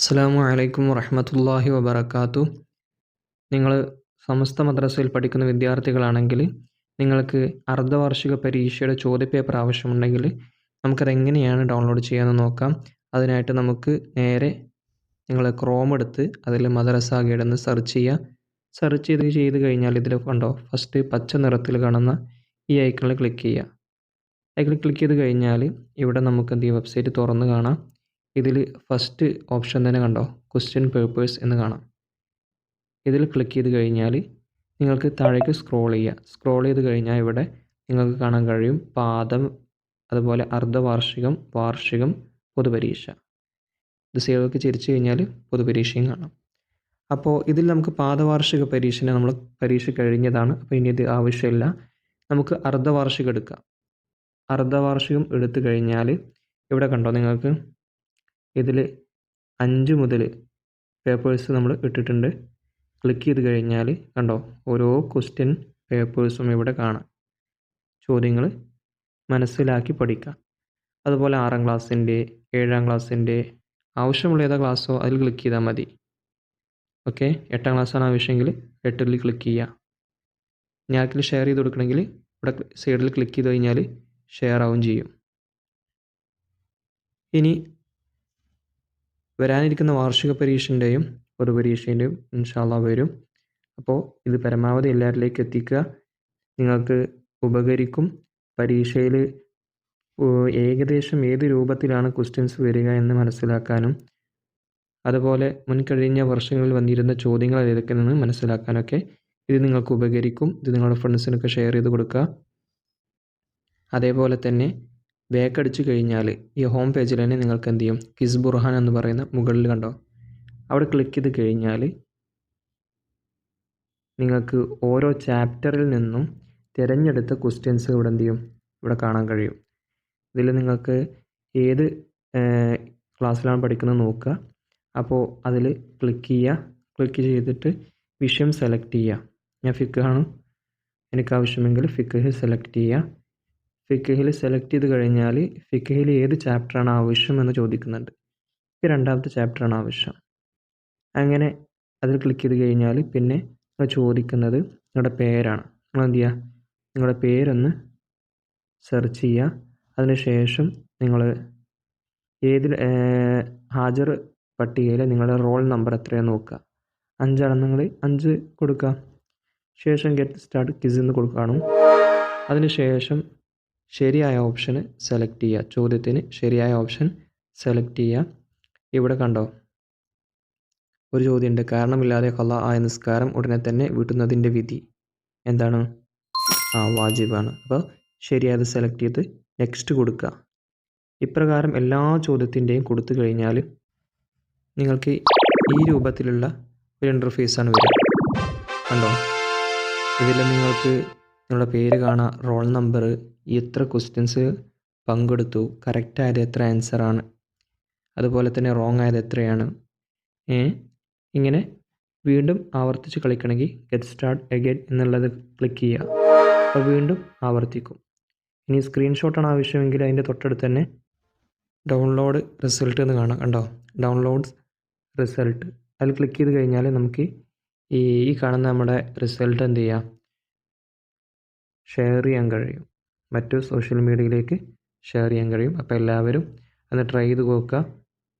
അസ്സാം വലൈക്കും വറഹമത്തല്ലാഹി വബർക്കാത്തു നിങ്ങൾ സമസ്ത മദ്രസയിൽ പഠിക്കുന്ന വിദ്യാർത്ഥികളാണെങ്കിൽ നിങ്ങൾക്ക് അർദ്ധവാർഷിക പരീക്ഷയുടെ ചോദ്യപേപ്പർ ആവശ്യമുണ്ടെങ്കിൽ നമുക്കത് എങ്ങനെയാണ് ഡൗൺലോഡ് ചെയ്യാമെന്ന് നോക്കാം. അതിനായിട്ട് നമുക്ക് നേരെ നിങ്ങൾ ക്രോം എടുത്ത് അതിൽ മദ്രസ ഗൈഡ് എന്ന് സെർച്ച് ചെയ്യുക. സെർച്ച് ചെയ്ത് ചെയ്ത് കഴിഞ്ഞാൽ ഇതിൽ കണ്ടോ ഫസ്റ്റ് പച്ച നിറത്തിൽ കാണുന്ന ഈ ഐക്കണിൽ ക്ലിക്ക് ചെയ്യുക. ഐക്കണിൽ ക്ലിക്ക് ചെയ്ത് കഴിഞ്ഞാൽ ഇവിടെ നമുക്ക് എന്ത് വെബ്സൈറ്റ് തുറന്ന് കാണാം. ഇതിൽ ഫസ്റ്റ് ഓപ്ഷൻ തന്നെ കണ്ടോ? ക്വസ്റ്റ്യൻ പേപ്പേഴ്സ് എന്ന് കാണാം. ഇതിൽ ക്ലിക്ക് ചെയ്ത് കഴിഞ്ഞാൽ നിങ്ങൾക്ക് താഴേക്ക് സ്ക്രോൾ ചെയ്യുക സ്ക്രോൾ ചെയ്ത് കഴിഞ്ഞാൽ ഇവിടെ നിങ്ങൾക്ക് കാണാൻ കഴിയും പാദം അതുപോലെ അർദ്ധവാർഷികം വാർഷികം പൊതുപരീക്ഷ. ഇത് സേവക്ക് ചിരിച്ചു കഴിഞ്ഞാൽ പൊതുപരീക്ഷയും കാണാം. അപ്പോൾ ഇതിൽ നമുക്ക് പാദവാർഷിക പരീക്ഷനെ നമ്മൾ പരീക്ഷ കഴിഞ്ഞതാണ്. അപ്പോൾ ഇനി ഇത് ആവശ്യമില്ല. നമുക്ക് അർദ്ധവാർഷികം എടുക്കാം. അർദ്ധവാർഷികം എടുത്തു കഴിഞ്ഞാൽ ഇവിടെ കണ്ടോ നിങ്ങൾക്ക് ഇതിൽ അഞ്ച് മുതൽ പേപ്പേഴ്സ് നമ്മൾ ഇട്ടിട്ടുണ്ട്. ക്ലിക്ക് ചെയ്ത് കഴിഞ്ഞാൽ കണ്ടോ ഓരോ ക്വസ്റ്റ്യൻ പേപ്പേഴ്സും ഇവിടെ കാണാം. ചോദ്യങ്ങൾ മനസ്സിലാക്കി പഠിക്കാം. അതുപോലെ ആറാം ക്ലാസ്സിന്റെ ഏഴാം ക്ലാസ്സിന്റെ ആവശ്യമുള്ള ഏതാ ക്ലാസ്സോ അതിൽ ക്ലിക്ക് ചെയ്താൽ മതി. ഓക്കെ എട്ടാം ക്ലാസ്സാണ് ആവശ്യമെങ്കിൽ എട്ടിൽ ക്ലിക്ക് ചെയ്യുക. ആർക്കെങ്കിലും ഷെയർ ചെയ്ത് കൊടുക്കണമെങ്കിൽ ഇവിടെ സൈഡിൽ ക്ലിക്ക് ചെയ്ത് കഴിഞ്ഞാൽ ഷെയർ ആവും ചെയ്യും. ഇനി വരാനിരിക്കുന്ന വാർഷിക പരീക്ഷന്റെയും പൊതുപരീക്ഷേന്റെയും ഇൻഷാല്ല വരും. അപ്പോൾ ഇത് പരമാവധി എല്ലാവരിലേക്ക് എത്തിക്കുക. നിങ്ങൾക്ക് ഉപകരിക്കും. പരീക്ഷയിൽ ഏകദേശം ഏത് രൂപത്തിലാണ് ക്വസ്റ്റ്യൻസ് വരിക എന്ന് മനസ്സിലാക്കാനും അതുപോലെ മുൻകഴിഞ്ഞ വർഷങ്ങളിൽ വന്നിരുന്ന ചോദ്യങ്ങൾ ഏതൊക്കെയെന്ന് മനസ്സിലാക്കാനൊക്കെ ഇത് നിങ്ങൾക്ക് ഉപകരിക്കും. ഇത് നിങ്ങളുടെ ഫ്രണ്ട്സിനൊക്കെ ഷെയർ ചെയ്ത് കൊടുക്കുക. അതേപോലെ തന്നെ ബാക്ക് അടിച്ചു കഴിഞ്ഞാൽ ഈ ഹോം പേജിൽ തന്നെ നിങ്ങൾക്ക് എന്ത് ചെയ്യും? കിസ് ബുർഹാൻ എന്ന് പറയുന്ന മുകളിൽ കണ്ടോ? അവിടെ ക്ലിക്ക് ചെയ്ത് കഴിഞ്ഞാൽ നിങ്ങൾക്ക് ഓരോ ചാപ്റ്ററിൽ നിന്നും തിരഞ്ഞെടുത്ത ക്വസ്റ്റ്യൻസ് ഇവിടെ എന്ത് ചെയ്യും? ഇവിടെ കാണാൻ കഴിയും. ഇതിൽ നിങ്ങൾക്ക് ഏത് ക്ലാസ്സിലാണ് പഠിക്കുന്നത് നോക്കുക. അപ്പോൾ അതിൽ ക്ലിക്ക് ചെയ്യുക. ക്ലിക്ക് ചെയ്തിട്ട് വിഷയം സെലക്ട് ചെയ്യുക. ഞാൻ ഫിക്കാണ് എനിക്ക് ആവശ്യമെങ്കിൽ ഫിക്ക് സെലക്ട് ചെയ്യുക. ഫിക്കഹിൽ സെലക്ട് ചെയ്ത് കഴിഞ്ഞാൽ ഫിക്കഹിൽ ഏത് ചാപ്റ്ററാണ് ആവശ്യം എന്ന് ചോദിക്കുന്നുണ്ട്. ഈ രണ്ടാമത്തെ ചാപ്റ്ററാണ് ആവശ്യം. അങ്ങനെ അതിൽ ക്ലിക്ക് ചെയ്ത് കഴിഞ്ഞാൽ പിന്നെ ചോദിക്കുന്നത് നിങ്ങളുടെ പേരാണ്. നിങ്ങൾ എന്ത് ചെയ്യുക? നിങ്ങളുടെ പേരൊന്ന് സെർച്ച് ചെയ്യുക. അതിനുശേഷം നിങ്ങൾ ഏതിൽ ഹാജർ പട്ടികയിൽ നിങ്ങളുടെ റോൾ നമ്പർ എത്രയാണ് നോക്കുക. അഞ്ചാണ് നിങ്ങൾ അഞ്ച് കൊടുക്കുക. ശേഷം ഗെറ്റ് സ്റ്റാർട്ട് കിസ് എന്ന് കൊടുക്കണം അതിനുശേഷം ശരിയായ ഓപ്ഷന് സെലക്ട് ചെയ്യുക. ചോദ്യത്തിന് ശരിയായ ഓപ്ഷൻ സെലക്ട് ചെയ്യുക. ഇവിടെ കണ്ടോ? ഒരു ചോദ്യമുണ്ട്. കാരണമില്ലാതെ കള്ള ആയ നിസ്കാരം ഉടനെ തന്നെ വീട്ടുന്നതിന്റെ വിധി എന്താണ്? ആ വാജിബാണ്. അപ്പോൾ ശരിയായത് സെലക്ട് ചെയ്ത് നെക്സ്റ്റ് കൊടുക്കുക. ഇപ്രകാരം എല്ലാ ചോദ്യത്തിന്റെയും കൊടുത്തു കഴിഞ്ഞാൽ നിങ്ങൾക്ക് ഈ രൂപത്തിലുള്ള ഒരു ഇന്റർഫേസാണ് വരിക. കണ്ടോ? ഇതിൽ നിങ്ങൾക്ക് നിങ്ങളുടെ പേര് കാണാം റോൾ നമ്പർ എത്ര ക്വസ്റ്റ്യൻസ് പങ്കെടുത്തു കറക്റ്റ് ആയത് എത്ര ആൻസറാണ് അതുപോലെ തന്നെ റോങ് ആയത് എത്രയാണ് ഇങ്ങനെ വീണ്ടും ആവർത്തിച്ച് കളിക്കണമെങ്കിൽ ഗെറ്റ് സ്റ്റാർട്ട് എഗൈൻ എന്നുള്ളത് ക്ലിക്ക് ചെയ്യുക. അപ്പോൾ വീണ്ടും ആവർത്തിക്കും. ഇനി സ്ക്രീൻഷോട്ടാണ് ആവശ്യമെങ്കിൽ അതിന്റെ തൊട്ടടുത്ത് തന്നെ ഡൗൺലോഡ് റിസൾട്ട് എന്ന് കാണാം കണ്ടോ? ഡൗൺലോഡ്സ് റിസൾട്ട് അതിൽ ക്ലിക്ക് ചെയ്ത് കഴിഞ്ഞാൽ നമുക്ക് ഈ കാണുന്ന നമ്മുടെ റിസൾട്ട് എന്ത് ചെയ്യാം? ഷെയർ ചെയ്യാൻ കഴിയും. മറ്റു സോഷ്യൽ മീഡിയയിലേക്ക് ഷെയർ ചെയ്യാൻ കഴിയും. അപ്പോൾ എല്ലാവരും ഒന്ന് ട്രൈ ചെയ്ത് നോക്കുക.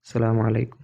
അസ്സാം വലൈക്കും